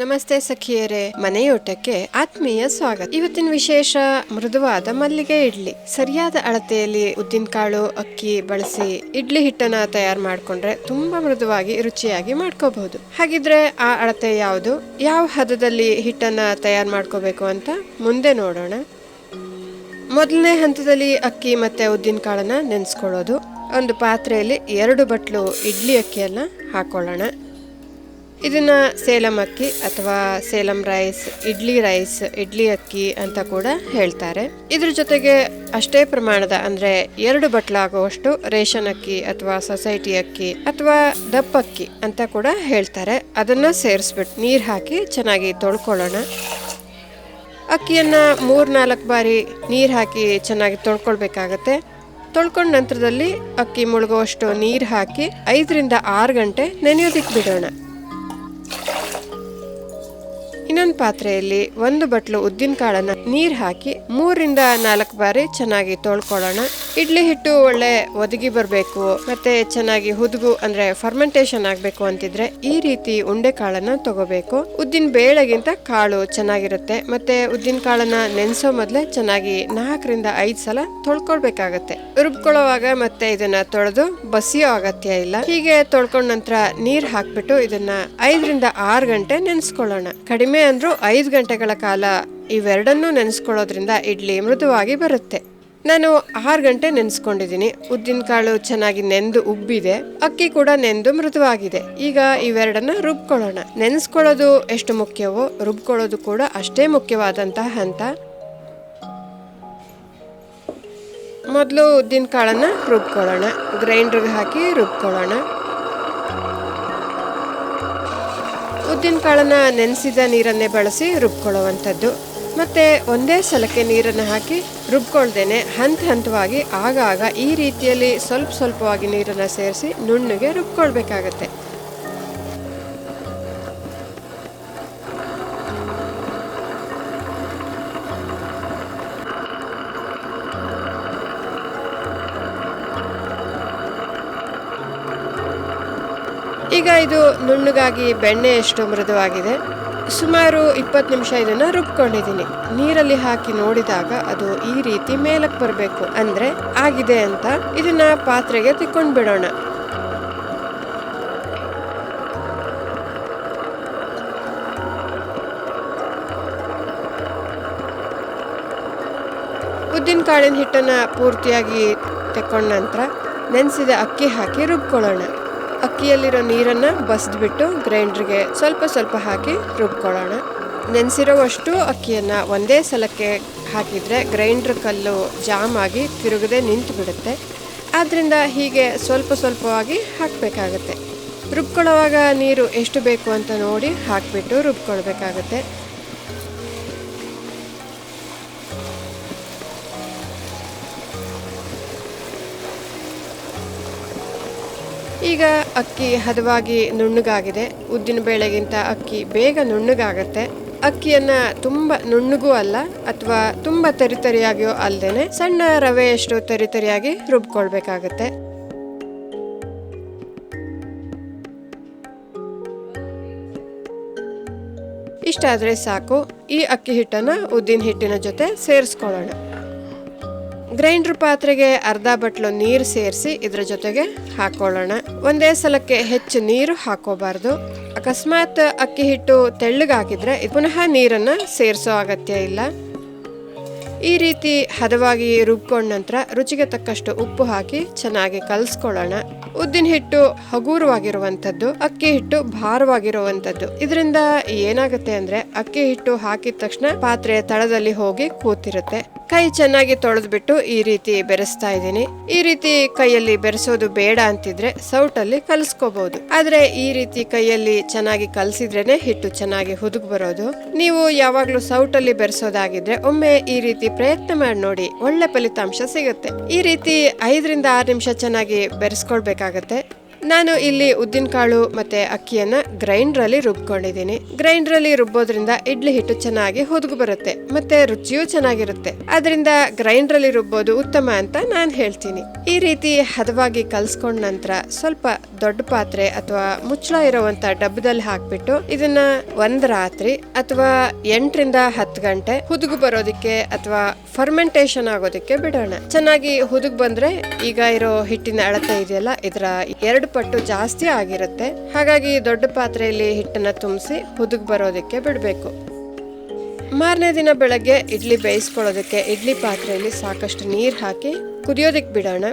ನಮಸ್ತೆ ಸಖಿಯರೇ. ಮನೆಯೂಟಕ್ಕೆ ಆತ್ಮೀಯ ಸ್ವಾಗತ. ಇವತ್ತಿನ ವಿಶೇಷ ಮೃದುವಾದ ಮಲ್ಲಿಗೆ ಇಡ್ಲಿ. ಸರಿಯಾದ ಅಳತೆಯಲ್ಲಿ ಉದ್ದಿನಕಾಳು ಅಕ್ಕಿ ಬಳಸಿ ಇಡ್ಲಿ ಹಿಟ್ಟನ್ನ ತಯಾರು ಮಾಡ್ಕೊಂಡ್ರೆ ತುಂಬಾ ಮೃದುವಾಗಿ, ರುಚಿಯಾಗಿ ಮಾಡ್ಕೋಬಹುದು. ಹಾಗಿದ್ರೆ ಆ ಅಳತೆ ಯಾವುದು? ಯಾವ ಹದದಲ್ಲಿ ಹಿಟ್ಟನ್ನ ತಯಾರು ಮಾಡ್ಕೋಬೇಕು ಅಂತ ಮುಂದೆ ನೋಡೋಣ. ಮೊದಲನೇ ಹಂತದಲ್ಲಿ ಅಕ್ಕಿ ಮತ್ತೆ ಉದ್ದಿನ ಕಾಳನ್ನ ನೆನೆಸ್ಕೊಳ್ಳೋದು. ಒಂದು ಪಾತ್ರೆಯಲ್ಲಿ ಎರಡು ಬಟ್ಲು ಇಡ್ಲಿ ಅಕ್ಕಿಯನ್ನ ಹಾಕೊಳ್ಳೋಣ. ಇದನ್ನ ಸೇಲಂ ಅಕ್ಕಿ ಅಥವಾ ಸೇಲಂ ರೈಸ್, ಇಡ್ಲಿ ರೈಸ್, ಇಡ್ಲಿ ಅಕ್ಕಿ ಅಂತ ಕೂಡ ಹೇಳ್ತಾರೆ. ಇದ್ರ ಜೊತೆಗೆ ಅಷ್ಟೇ ಪ್ರಮಾಣದ ಅಂದ್ರೆ ಎರಡು ಬಟ್ಲಾಗುವಷ್ಟು ರೇಷನ್ ಅಕ್ಕಿ ಅಥವಾ ಸೊಸೈಟಿ ಅಕ್ಕಿ ಅಥವಾ ದಪ್ಪಕ್ಕಿ ಅಂತ ಕೂಡ ಹೇಳ್ತಾರೆ. ಅದನ್ನ ಸೇರಿಸ್ಬಿಟ್ಟು ನೀರು ಹಾಕಿ ಚೆನ್ನಾಗಿ ತೊಳ್ಕೊಳ್ಳೋಣ. ಅಕ್ಕಿಯನ್ನ ಮೂರ್ ನಾಲ್ಕು ಬಾರಿ ನೀರು ಹಾಕಿ ಚೆನ್ನಾಗಿ ತೊಳ್ಕೊಳ್ಬೇಕಾಗತ್ತೆ. ತೊಳ್ಕೊಂಡ ನಂತರದಲ್ಲಿ ಅಕ್ಕಿ ಮುಳುಗುವಷ್ಟು ನೀರು ಹಾಕಿ ಐದರಿಂದ ಆರು ಗಂಟೆ ನೆನೆಯೋದಿಕ್ಕೆ ಬಿಡೋಣ. ಇನ್ನೊಂದು ಪಾತ್ರೆಯಲ್ಲಿ ಒಂದು ಬಟ್ಲು ಉದ್ದಿನ ನೀರು ನೀರ್ ಹಾಕಿ ಮೂರರಿಂದ ನಾಲ್ಕು ಬಾರಿ ಚೆನ್ನಾಗಿ ತೊಳ್ಕೊಳ್ಳೋಣ. ಇಡ್ಲಿ ಹಿಟ್ಟು ಒಳ್ಳೆ ಒದಗಿ ಬರಬೇಕು. ಮತ್ತೆ ಚೆನ್ನಾಗಿ ಹುದುಗು ಅಂದ್ರೆ ಫರ್ಮೆಂಟೇಶನ್ ಆಗಬೇಕು ಅಂತಿದ್ರೆ ಈ ರೀತಿ ಉಂಡೆ ಕಾಳನ್ನ ತಗೋಬೇಕು. ಉದ್ದಿನ ಬೇಳೆಗಿಂತ ಕಾಳು ಚೆನ್ನಾಗಿರುತ್ತೆ. ಮತ್ತೆ ಉದ್ದಿನ ಕಾಳನ್ನ ನೆನೆಸೋ ಮೊದಲೇ ಚೆನ್ನಾಗಿ ನಾಲ್ಕರಿಂದ ಐದು ಸಲ ತೊಳ್ಕೊಳ್ಬೇಕಾಗತ್ತೆ. ರುಬ್ಕೊಳ್ಳೋವಾಗ ಮತ್ತೆ ಇದನ್ನ ತೊಳೆದು ಬಸಿಯೋ ಅಗತ್ಯ ಇಲ್ಲ. ಹೀಗೆ ತೊಳ್ಕೊಂಡ ನಂತರ ನೀರ್ ಹಾಕ್ಬಿಟ್ಟು ಇದನ್ನ ಐದರಿಂದ ಆರು ಗಂಟೆ ನೆನೆಸ್ಕೊಳ್ಳೋಣ. ಕಡಿಮೆ ಅಂದ್ರೂ ಐದು ಗಂಟೆಗಳ ಕಾಲ ಇವೆರಡನ್ನೂ ನೆನೆಸ್ಕೊಳ್ಳೋದ್ರಿಂದ ಇಡ್ಲಿ ಮೃದುವಾಗಿ ಬರುತ್ತೆ. ನಾನು ಆರು ಗಂಟೆ ನೆನೆಸ್ಕೊಂಡಿದ್ದೀನಿ. ಉದ್ದಿನಕಾಳು ಚೆನ್ನಾಗಿ ನೆಂದು ಉಬ್ಬಿದೆ. ಅಕ್ಕಿ ಕೂಡ ನೆಂದು ಮೃದುವಾಗಿದೆ. ಈಗ ಇವೆರಡನ್ನ ರುಬ್ಕೊಳ್ಳೋಣ. ನೆನೆಸ್ಕೊಳ್ಳೋದು ಎಷ್ಟು ಮುಖ್ಯವೋ, ರುಬ್ಕೊಳ್ಳೋದು ಕೂಡ ಅಷ್ಟೇ ಮುಖ್ಯವಾದಂತಹ ಹಂತ. ಮೊದಲು ಉದ್ದಿನ ಕಾಳನ್ನು ರುಬ್ಕೊಳ್ಳೋಣ. ಗ್ರೈಂಡರ್ಗೆ ಹಾಕಿ ರುಬ್ಕೊಳ್ಳೋಣ. ಉದ್ದಿನ ಕಾಳನ್ನ ನೆನೆಸಿದ ನೀರನ್ನೇ ಬಳಸಿ ರುಬ್ಕೊಳ್ಳುವಂಥದ್ದು. ಮತ್ತೆ ಒಂದೇ ಸಲಕ್ಕೆ ನೀರನ್ನು ಹಾಕಿ ರುಬ್ಕೊಳ್ದೇನೆ ಹಂತ ಹಂತವಾಗಿ ಆಗಾಗ ಈ ರೀತಿಯಲ್ಲಿ ಸ್ವಲ್ಪ ಸ್ವಲ್ಪವಾಗಿ ನೀರನ್ನು ಸೇರಿಸಿ ನುಣ್ಣಗೆ ರುಬ್ಕೊಳ್ಬೇಕಾಗತ್ತೆ. ಈಗ ಇದು ನುಣ್ಣಗಾಗಿ ಬೆಣ್ಣೆ ಎಷ್ಟು ಮೃದುವಾಗಿದೆ? ಸುಮಾರು ಇಪ್ಪತ್ತು ನಿಮಿಷ ಇದನ್ನು ರುಬ್ಕೊಂಡಿದ್ದೀನಿ. ನೀರಲ್ಲಿ ಹಾಕಿ ನೋಡಿದಾಗ ಅದು ಈ ರೀತಿ ಮೇಲಕ್ಕೆ ಬರಬೇಕು. ಅಂದರೆ ಆಗಿದೆ ಅಂತ ಇದನ್ನ ಪಾತ್ರೆಗೆ ತಿಕ್ಕೊಂಡು ಬಿಡೋಣ. ಉದ್ದಿನ ಕಾಳಿನ ಹಿಟ್ಟನ್ನು ಪೂರ್ತಿಯಾಗಿ ತೆಕ್ಕೊಂಡ ನಂತರ ನೆನೆಸಿದ ಅಕ್ಕಿ ಹಾಕಿ ರುಬ್ಕೊಳ್ಳೋಣ. ಅಕ್ಕಿಯಲ್ಲಿರೋ ನೀರನ್ನು ಬಸಿದ್ಬಿಟ್ಟು ಗ್ರೈಂಡ್ರಿಗೆ ಸ್ವಲ್ಪ ಸ್ವಲ್ಪ ಹಾಕಿ ರುಬ್ಕೊಳ್ಳೋಣ. ನೆನೆಸಿರೋವಷ್ಟು ಅಕ್ಕಿಯನ್ನು ಒಂದೇ ಸಲಕ್ಕೆ ಹಾಕಿದರೆ ಗ್ರೈಂಡ್ರ್ ಕಲ್ಲು ಜಾಮ್ ಆಗಿ ತಿರುಗದೆ ನಿಂತು ಬಿಡುತ್ತೆ ಆದ್ದರಿಂದ ಹೀಗೆ ಸ್ವಲ್ಪ ಸ್ವಲ್ಪವಾಗಿ ಹಾಕಬೇಕಾಗತ್ತೆ. ರುಬ್ಕೊಳ್ಳೋವಾಗ ನೀರು ಎಷ್ಟು ಬೇಕು ಅಂತ ನೋಡಿ ಹಾಕಿಬಿಟ್ಟು ರುಬ್ಕೊಳ್ಬೇಕಾಗತ್ತೆ. ಈಗ ಅಕ್ಕಿ ಹದವಾಗಿ ನುಣ್ಣಗಾಗಿದೆ. ಉದ್ದಿನ ಬೇಳೆಗಿಂತ ಅಕ್ಕಿ ಬೇಗ ನುಣ್ಣಗಾಗತ್ತೆ. ಅಕ್ಕಿಯನ್ನ ತುಂಬ ನುಣ್ಣಗೂ ಅಲ್ಲ, ಅಥವಾ ತುಂಬ ತರಿತರಿಯಾಗಿಯೋ ಅಲ್ಲದೇ ಸಣ್ಣ ರವೆಯಷ್ಟು ತರಿತರಿಯಾಗಿ ರುಬ್ಕೊಳ್ಬೇಕಾಗತ್ತೆ. ಇಷ್ಟಾದರೆ ಸಾಕು. ಈ ಅಕ್ಕಿ ಹಿಟ್ಟನ್ನು ಉದ್ದಿನ ಹಿಟ್ಟಿನ ಜೊತೆ ಸೇರಿಸ್ಕೊಳ್ಳೋಣ. ಗ್ರೈಂಡರ್ ಪಾತ್ರೆಗೆ ಅರ್ಧ ಬಟ್ಲು ನೀರು ಸೇರಿಸಿ ಇದ್ರ ಜೊತೆಗೆ ಹಾಕೊಳ್ಳೋಣ. ಒಂದೇ ಸಲಕ್ಕೆ ಹೆಚ್ಚು ನೀರು ಹಾಕೋಬಾರ್ದು. ಅಕಸ್ಮಾತ್ ಅಕ್ಕಿ ಹಿಟ್ಟು ತೆಳ್ಳಗಾಕಿದ್ರೆ ಪುನಃ ನೀರನ್ನ ಸೇರಿಸೋ ಅಗತ್ಯ ಇಲ್ಲ. ಈ ರೀತಿ ಹದವಾಗಿ ರುಬ್ಕೊಂಡ ನಂತರ ರುಚಿಗೆ ತಕ್ಕಷ್ಟು ಉಪ್ಪು ಹಾಕಿ ಚೆನ್ನಾಗಿ ಕಲಸ್ಕೊಳ್ಳೋಣ. ಉದ್ದಿನ ಹಿಟ್ಟು ಹಗುರವಾಗಿರುವಂಥದ್ದು, ಅಕ್ಕಿ ಹಿಟ್ಟು ಭಾರವಾಗಿರುವಂಥದ್ದು. ಇದರಿಂದ ಏನಾಗುತ್ತೆ ಅಂದ್ರೆ ಅಕ್ಕಿ ಹಿಟ್ಟು ಹಾಕಿದ ತಕ್ಷಣ ಪಾತ್ರೆ ತಳದಲ್ಲಿ ಹೋಗಿ ಕೂತಿರುತ್ತೆ. ಕೈ ಚೆನ್ನಾಗಿ ತೊಳೆದ್ಬಿಟ್ಟು ಈ ರೀತಿ ಬೆರೆಸ್ತಾ ಇದ್ದೀನಿ. ಈ ರೀತಿ ಕೈಯಲ್ಲಿ ಬೆರೆಸೋದು ಬೇಡ ಅಂತಿದ್ರೆ ಸೌಟಲ್ಲಿ ಕಲಸ್ಕೋಬಹುದು ಆದ್ರೆ ಈ ರೀತಿ ಕೈಯಲ್ಲಿ ಚೆನ್ನಾಗಿ ಕಲಸಿದ್ರೇನೆ ಹಿಟ್ಟು ಚೆನ್ನಾಗಿ ಹುದುಗ್ ಬರೋದು. ನೀವು ಯಾವಾಗ್ಲೂ ಸೌಟಲ್ಲಿ ಬೆರೆಸೋದಾಗಿದ್ರೆ ಒಮ್ಮೆ ಈ ರೀತಿ ಪ್ರಯತ್ನ ಮಾಡಿ ನೋಡಿ. ಒಳ್ಳೆ ಫಲಿತಾಂಶ ಸಿಗುತ್ತೆ. ಈ ರೀತಿ ಐದರಿಂದ ಆರು ನಿಮಿಷ ಚೆನ್ನಾಗಿ ಬೆರೆಸ್ಕೊಳ್ಬೇಕಾಗತ್ತೆ. ನಾನು ಇಲ್ಲಿ ಉದ್ದಿನ ಕಾಳು ಮತ್ತೆ ಅಕ್ಕಿಯನ್ನ ಗ್ರೈಂಡರ್ ಅಲ್ಲಿ ರುಬ್ಕೊಂಡಿದ್ದೀನಿ. ಗ್ರೈಂಡರ್ ಅಲ್ಲಿ ರುಬ್ಬೋದ್ರಿಂದ ಇಡ್ಲಿ ಹಿಟ್ಟು ಚೆನ್ನಾಗಿ ಹುದುಗು ಬರುತ್ತೆ, ಮತ್ತೆ ರುಚಿಯೂ ಚೆನ್ನಾಗಿರುತ್ತೆ. ಅದರಿಂದ ಗ್ರೈಂಡರ್ ಅಲ್ಲಿ ರುಬ್ಬೋದು ಉತ್ತಮ ಅಂತ ನಾನು ಹೇಳ್ತೀನಿ. ಈ ರೀತಿ ಹದವಾಗಿ ಕಲ್ಸ್ಕೊಂಡ ನಂತರ ಸ್ವಲ್ಪ ದೊಡ್ಡ ಪಾತ್ರೆ ಅಥವಾ ಮುಚ್ಚಳ ಇರುವಂತ ಡಬ್ಬದಲ್ಲಿ ಹಾಕ್ಬಿಟ್ಟು ಇದನ್ನ ಒಂದ್ ರಾತ್ರಿ ಅಥವಾ ಎಂಟರಿಂದ ಹತ್ತು ಗಂಟೆ ಹುದುಗು ಬರೋದಕ್ಕೆ ಅಥವಾ ಫರ್ಮೆಂಟೇಶನ್ ಆಗೋದಕ್ಕೆ ಬಿಡೋಣ. ಚೆನ್ನಾಗಿ ಹುದುಗ್ ಬಂದ್ರೆ ಈಗ ಇರೋ ಹಿಟ್ಟಿನ ಅಳತೆ ಇದೆಯಲ್ಲ, ಇದರ ಎರಡು ಪಟ್ಟು ಜಾಸ್ತಿ ಆಗಿರುತ್ತೆ. ಹಾಗಾಗಿ ದೊಡ್ಡ ಪಾತ್ರೆಯಲ್ಲಿ ಹಿಟ್ಟನ್ನ ತುಂಬಿಸಿ ಹುದುಗ್ ಬರೋದಕ್ಕೆ ಬಿಡಬೇಕು. ಮಾರನೇ ದಿನ ಬೆಳಗ್ಗೆ ಇಡ್ಲಿ ಬೇಯಿಸ್ಕೊಳ್ಳೋದಕ್ಕೆ ಇಡ್ಲಿ ಪಾತ್ರೆಯಲ್ಲಿ ಸಾಕಷ್ಟು ನೀರು ಹಾಕಿ ಕುದಿಯೋದಕ್ಕೆ ಬಿಡೋಣ.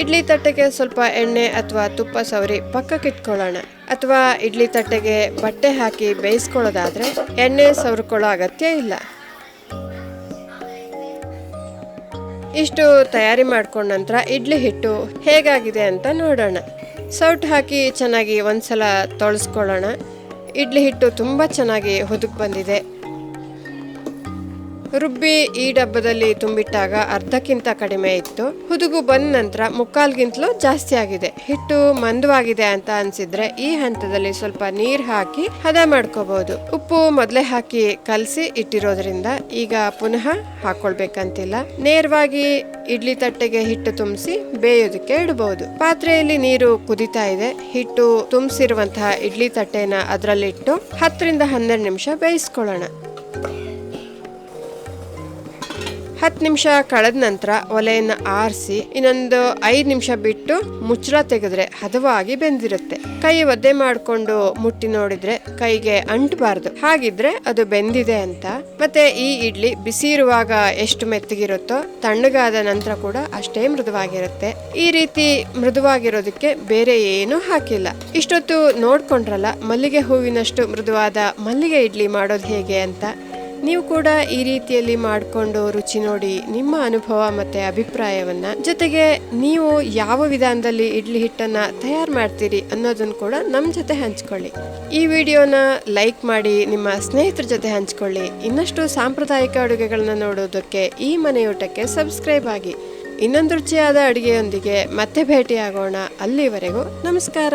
ಇಡ್ಲಿ ತಟ್ಟೆಗೆ ಸ್ವಲ್ಪ ಎಣ್ಣೆ ಅಥವಾ ತುಪ್ಪ ಸವರಿ ಪಕ್ಕಕ್ಕೆ ಇಟ್ಕೊಳ್ಳೋಣ. ಅಥವಾ ಇಡ್ಲಿ ತಟ್ಟೆಗೆ ಬಟ್ಟೆ ಹಾಕಿ ಬೇಯಿಸ್ಕೊಳ್ಳೋದಾದರೆ ಎಣ್ಣೆ ಸವರ್ಕೊಳ್ಳೋ ಅಗತ್ಯ ಇಲ್ಲ. ಇಷ್ಟು ತಯಾರಿ ಮಾಡ್ಕೊಂಡ ನಂತರ ಇಡ್ಲಿ ಹಿಟ್ಟು ಹೇಗಾಗಿದೆ ಅಂತ ನೋಡೋಣ. ಸೌಟ್ ಹಾಕಿ ಚೆನ್ನಾಗಿ ಒಂದ್ಸಲ ತೊಳಸ್ಕೊಳ್ಳೋಣ. ಇಡ್ಲಿ ಹಿಟ್ಟು ತುಂಬ ಚೆನ್ನಾಗಿ ಹುದುಗ್ ಬಂದಿದೆ. ರುಬ್ಬಿ ಈ ಡಬ್ಬದಲ್ಲಿ ತುಂಬಿಟ್ಟಾಗ ಅರ್ಧಕ್ಕಿಂತ ಕಡಿಮೆ ಇತ್ತು. ಹುದುಗು ಬಂದ ನಂತರ ಮುಕ್ಕಾಲ್ಗಿಂತಲೂ ಜಾಸ್ತಿ ಆಗಿದೆ. ಹಿಟ್ಟು ಮಂದವಾಗಿದೆ ಅಂತ ಅನ್ಸಿದ್ರೆ ಈ ಹಂತದಲ್ಲಿ ಸ್ವಲ್ಪ ನೀರ್ ಹಾಕಿ ಹದ ಮಾಡ್ಕೋಬಹುದು ಉಪ್ಪು ಮೊದಲೇ ಹಾಕಿ ಕಲಸಿ ಇಟ್ಟಿರೋದ್ರಿಂದ ಈಗ ಪುನಃ ಹಾಕೊಳ್ಬೇಕಂತಿಲ್ಲ. ನೇರವಾಗಿ ಇಡ್ಲಿ ತಟ್ಟೆಗೆ ಹಿಟ್ಟು ತುಂಬಿಸಿ ಬೇಯೋದಕ್ಕೆ ಇಡಬಹುದು ಪಾತ್ರೆಯಲ್ಲಿ ನೀರು ಕುದಿತಾ ಇದೆ. ಹಿಟ್ಟು ತುಂಬಿಸಿರುವಂತಹ ಇಡ್ಲಿ ತಟ್ಟೆನ ಅದರಲ್ಲಿಟ್ಟು ಹತ್ತರಿಂದ ಹನ್ನೆರಡು ನಿಮಿಷ ಬೇಯಿಸ್ಕೊಳ್ಳೋಣ. ಹತ್ತು ನಿಮಿಷ ಕಳೆದ ನಂತರ ಒಲೆಯನ್ನು ಆರಿಸಿ ಇನ್ನೊಂದು ಐದು ನಿಮಿಷ ಬಿಟ್ಟು ಮುಚ್ಚಳ ತೆಗೆದ್ರೆ ಹದವಾಗಿ ಬೆಂದಿರುತ್ತೆ. ಕೈ ಒದ್ದೆ ಮಾಡಿಕೊಂಡು ಮುಟ್ಟಿ ನೋಡಿದ್ರೆ ಕೈಗೆ ಅಂಟಬಾರ್ದು. ಹಾಗಿದ್ರೆ ಅದು ಬೆಂದಿದೆ ಅಂತ. ಮತ್ತೆ ಈ ಇಡ್ಲಿ ಬಿಸಿ ಇರುವಾಗ ಎಷ್ಟು ಮೆತ್ತಗಿರುತ್ತೋ ತಣ್ಣಗಾದ ನಂತರ ಕೂಡ ಅಷ್ಟೇ ಮೃದುವಾಗಿರುತ್ತೆ. ಈ ರೀತಿ ಮೃದುವಾಗಿರೋದಕ್ಕೆ ಬೇರೆ ಏನೂ ಹಾಕಿಲ್ಲ. ಇಷ್ಟೊತ್ತು ನೋಡ್ಕೊಂಡ್ರಲ್ಲ ಮಲ್ಲಿಗೆ ಹೂವಿನಷ್ಟು ಮೃದುವಾದ ಮಲ್ಲಿಗೆ ಇಡ್ಲಿ ಮಾಡೋದು ಹೇಗೆ ಅಂತ. ನೀವು ಕೂಡ ಈ ರೀತಿಯಲ್ಲಿ ಮಾಡಿಕೊಂಡು ರುಚಿ ನೋಡಿ ನಿಮ್ಮ ಅನುಭವ ಮತ್ತು ಅಭಿಪ್ರಾಯವನ್ನು. ಜೊತೆಗೆ ನೀವು ಯಾವ ವಿಧಾನದಲ್ಲಿ ಇಡ್ಲಿ ಹಿಟ್ಟನ್ನು ತಯಾರು ಮಾಡ್ತೀರಿ ಅನ್ನೋದನ್ನು ಕೂಡ ನಮ್ಮ ಜೊತೆ ಹಂಚ್ಕೊಳ್ಳಿ. ಈ ವಿಡಿಯೋನ ಲೈಕ್ ಮಾಡಿ, ನಿಮ್ಮ ಸ್ನೇಹಿತರ ಜೊತೆ ಹಂಚ್ಕೊಳ್ಳಿ. ಇನ್ನಷ್ಟು ಸಾಂಪ್ರದಾಯಿಕ ಅಡುಗೆಗಳನ್ನು ನೋಡೋದಕ್ಕೆ ಈ ಮನೆಯೂಟಕ್ಕೆ ಸಬ್ಸ್ಕ್ರೈಬ್ ಆಗಿ. ಇನ್ನೊಂದು ರುಚಿಯಾದ ಅಡುಗೆಯೊಂದಿಗೆ ಮತ್ತೆ ಭೇಟಿಯಾಗೋಣ. ಅಲ್ಲಿವರೆಗೂ ನಮಸ್ಕಾರ.